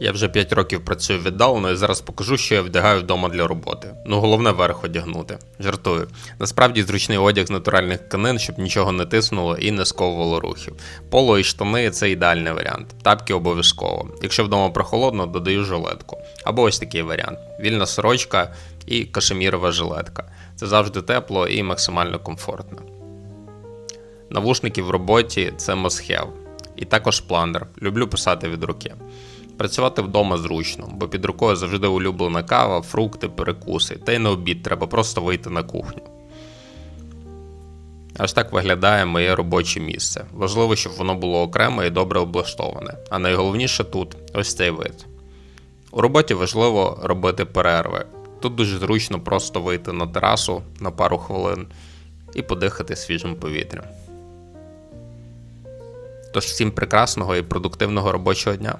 Я вже 5 років працюю віддалено і зараз покажу, що я вдягаю вдома для роботи. Ну головне верх одягнути. Жартую. Насправді зручний одяг з натуральних тканин, щоб нічого не тиснуло і не сковувало рухів. Поло і штани це ідеальний варіант. Тапки обов'язково. Якщо вдома прохолодно, додаю жилетку. Або ось такий варіант: вільна сорочка і кашемірова жилетка. Це завжди тепло і максимально комфортно. Навушники в роботі це have. І також планер. Люблю писати від руки. Працювати вдома зручно, бо під рукою завжди улюблена кава, фрукти, перекуси. Та й на обід треба просто вийти на кухню. Аж так виглядає моє робоче місце. Важливо, щоб воно було окреме і добре облаштоване. А найголовніше тут ось цей вид. У роботі важливо робити перерви. Тут дуже зручно просто вийти на терасу на пару хвилин і подихати свіжим повітрям. Тож всім прекрасного і продуктивного робочого дня!